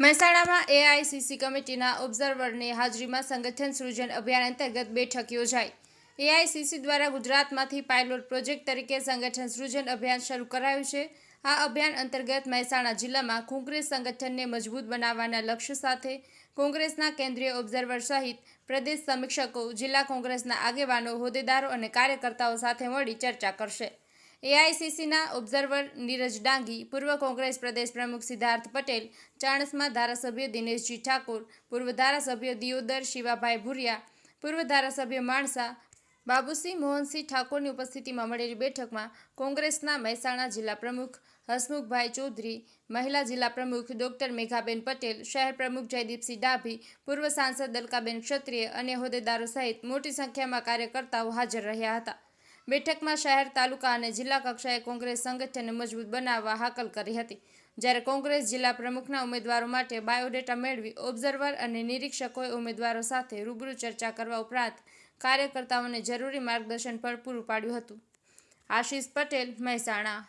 મહેસાણામાં એઆઈસીસી કમિટીના ઓબ્ઝર્વરની હાજરીમાં સંગઠન સૃજન અભિયાન અંતર્ગત બેઠક યોજાઈ. એઆઈસીસી દ્વારા ગુજરાતમાંથી પાયલોટ પ્રોજેક્ટ તરીકે સંગઠન સૃજન અભિયાન શરૂ કરાયું છે. આ અભિયાન અંતર્ગત મહેસાણા જિલ્લામાં કોંગ્રેસ સંગઠનને મજબૂત બનાવવાના લક્ષ્ય સાથે કોંગ્રેસના કેન્દ્રીય ઓબ્ઝર્વર સહિત પ્રદેશ સમીક્ષકો, જિલ્લા કોંગ્રેસના આગેવાનો, હોદ્દેદારો અને કાર્યકર્તાઓ સાથે મળી ચર્ચા કરશે. એઆઈસીસીના ઓબ્ઝર્વર નીરજ ડાંગી, પૂર્વ કોંગ્રેસ પ્રદેશ પ્રમુખ સિદ્ધાર્થ પટેલ, ચાણસમાં ધારાસભ્ય દિનેશજી ઠાકોર, પૂર્વ ધારાસભ્ય દિયોદર શિવાભાઈ ભુરિયા, પૂર્વ ધારાસભ્ય માણસા, બાબુસિંહ મોહનસિંહ ઠાકોરની ઉપસ્થિતિમાં મળેલી બેઠકમાં કોંગ્રેસના મહેસાણા જિલ્લા પ્રમુખ હસમુખભાઈ ચૌધરી, મહિલા જિલ્લા પ્રમુખ ડોક્ટર મેઘાબેન પટેલ, શહેર પ્રમુખ જયદીપસિંહ ડાભી, પૂર્વ સાંસદ દલકાબેન ક્ષત્રિય અને હોદ્દેદારો સહિત મોટી સંખ્યામાં કાર્યકર્તાઓ હાજર રહ્યા હતા. બેઠકમાં શહેર, તાલુકા અને જિલ્લા કક્ષાએ કોંગ્રેસ સંગઠનને મજબૂત બનાવવા હાકલ કરી હતી. જ્યારે કોંગ્રેસ જિલ્લા પ્રમુખના ઉમેદવારો માટે બાયોડેટા મેળવી ઓબ્ઝર્વર અને નિરીક્ષકોએ ઉમેદવારો સાથે રૂબરૂ ચર્ચા કરવા ઉપરાંત કાર્યકર્તાઓને જરૂરી માર્ગદર્શન પણ પૂરું પાડ્યું હતું. આશીષ પટેલ, મહેસાણા.